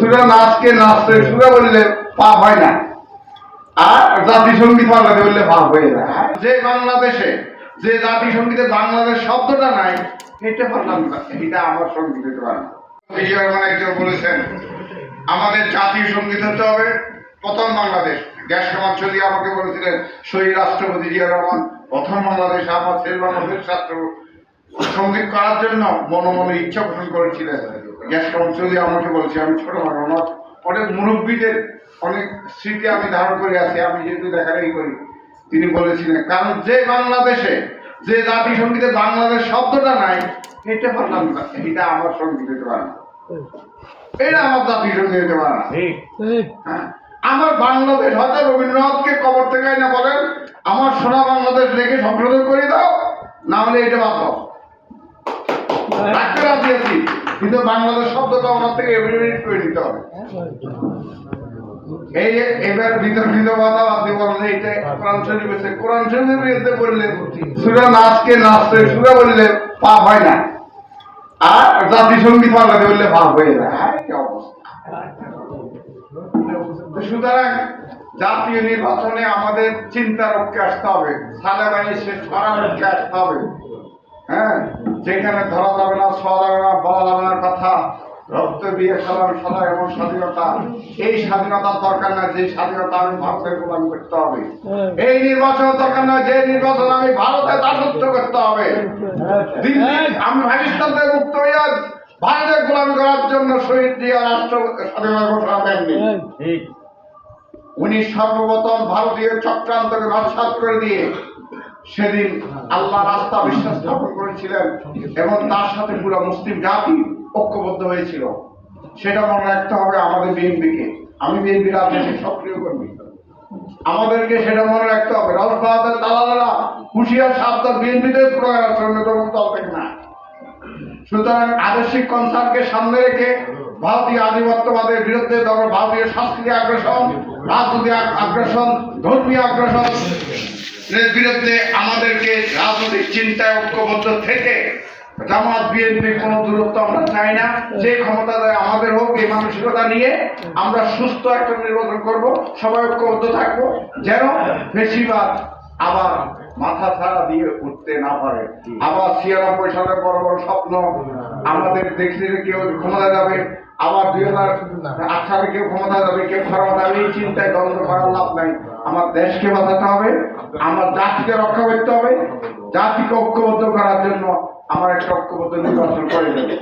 সুরা নাচকে নাচতে, সুরা বললে পাপ হয় না। আর জাতি সংগীত বাংলাতে বললে পাপ হয়ে যায়। যে বাংলাদেশে, যে জাতি সঙ্গীতে বাংলাদেশ শব্দটা নাই এটা পারলাম এটা আমার পারে একজন বলেছেন, আমাদের জাতীয় সংগীত হতে হবে প্রথম বাংলাদেশ। গ্যাস কামাল আমাকে বলেছিলেন, শহীদ রাষ্ট্রপতি জিয়া রহমান, প্রথম বাংলাদেশ আমার শেষ বাংলাদেশ রাষ্ট্র সংগীত করার জন্য মনে মনে ইচ্ছা পোষণ করেছিলেন। গ্যাস চলি আমাকে বলেছে আমি ছোট মানুষ আমার অনেক মুরব্বীদের অনেক স্মৃতি আমি ধারণ করে আছি আমি যেহেতু দেখারেই করি। তিনি বলেছিলেন কারণ যে বাংলাদেশে যে জাতি সঙ্গীতে বাংলাদেশ শব্দটা নাই এটা পারলাম এটা আমার সংগীত হতে পারে না। এটা আমার জাতি সংগীত হতে পারে না। হ্যাঁ। আমার বাংলাদেশ হয়তো রবীন্দ্রনাথকে কবর থেকে না বলেন আমার সোনা বাংলাদেশ রেখে সংশোধন করে দাও না হলে এটা বাদ দাও। রাখতে রাজি আছি কিন্তু বাংলাদেশ শব্দটা ওনার থেকে এভিডেন্ট করে দিতে হবে। এই এবার বিতর্কিত কথা আপনি এইটা কোরআন শরীফ কোরআন শরীফের বিরুদ্ধে বললে সুরা নাচকে নাচতে সুরা বললে পাপ হয় না। আর বাংলাতে বললে পাপ হয়ে যায়। সুতরাং জাতীয় নির্বাচনে আমাদের চিন্তা রক্ষে আসতে হবে। সালে বাইরে সে ছড়া রক্ষে আসতে হবে। হ্যাঁ? যেখানে ধরা যাবে না ছোঁয়া যাবে না বলা যাবে না কথা রক্ত দিয়ে খেলার সদা এবং স্বাধীনতা। এই স্বাধীনতার দরকার না যে স্বাধীনতা আমি ভারতের গোলামি করতে হবে। এই নির্বাচনের দরকার নয় যে নির্বাচন আমি ভারতের দাসত্ব করতে হবে। দিল্লি আমি পাকিস্তান থেকে মুক্ত হইয়া ভারতের গোলামি করার জন্য শহীদ দিয়ে রাষ্ট্র স্বাধীনতা ঘোষণা দেননি। উনি সর্বপ্রথম ভারতীয় চক্রান্তকে নস্বাত করে দিয়ে সেদিন আল্লাহ রাস্তা বিশ্বাস স্থাপন করেছিলেন এবং তার সাথে পুরো মুসলিম জাতি ঐক্যবদ্ধ হয়েছিল। সেটা মনে রাখতে হবে আমাদের বিএনপিকে। আমি বিএনপি রাজনীতি সক্রিয় কর্মী। আমাদেরকে সেটা মনে রাখতে হবে। রাহুল বাহাদের দালালেরা হুশিয়ার সাবধান বিএনপিতে অন্যতম দল থেকে না। সুতরাং আদর্শিক কনসার্নকে সামনে রেখে ভারতীয় আধিপত্যবাদের বিরুদ্ধে তখন ভারতীয় সংস্কৃতি আগ্রাসন, রাজনৈতিক আগ্রাসন, ধর্মীয় আগ্রাসন বিরুদ্ধে আমাদেরকে রাজনৈতিক চিন্তায় ঐক্যবদ্ধ থেকে জামাত, বিএনপি কোনো দূরত্ব আমরা চাই না। যে ক্ষমতা আমাদের হোক, এই মানসিকতা নিয়ে আমরা সুস্থ একটা নির্বাচন করব, সবাই ঐক্যবদ্ধ থাকব, যেন বেশিরভাগ আবার মাথা ছাড়া দিয়ে উঠতে না পারে। আবার ছিয়ানব্বই সালের বড় বড় স্বপ্ন আমাদের দেখলে কেউ ক্ষমতা যাবে, আবার দুই হাজার আট সালে কেউ ক্ষমতা যাবে, কেউ ক্ষমতা যাবে, এই চিন্তায় দ্বন্দ্ব করার লাভ নাই। আমার দেশকে বাঁচাতে হবে, আমার জাতিকে রক্ষা করতে হবে, জাতিকে ঐক্যবদ্ধ করার জন্য আমার একটা ঐক্যবদ্ধ নির্বাচন করে দেবে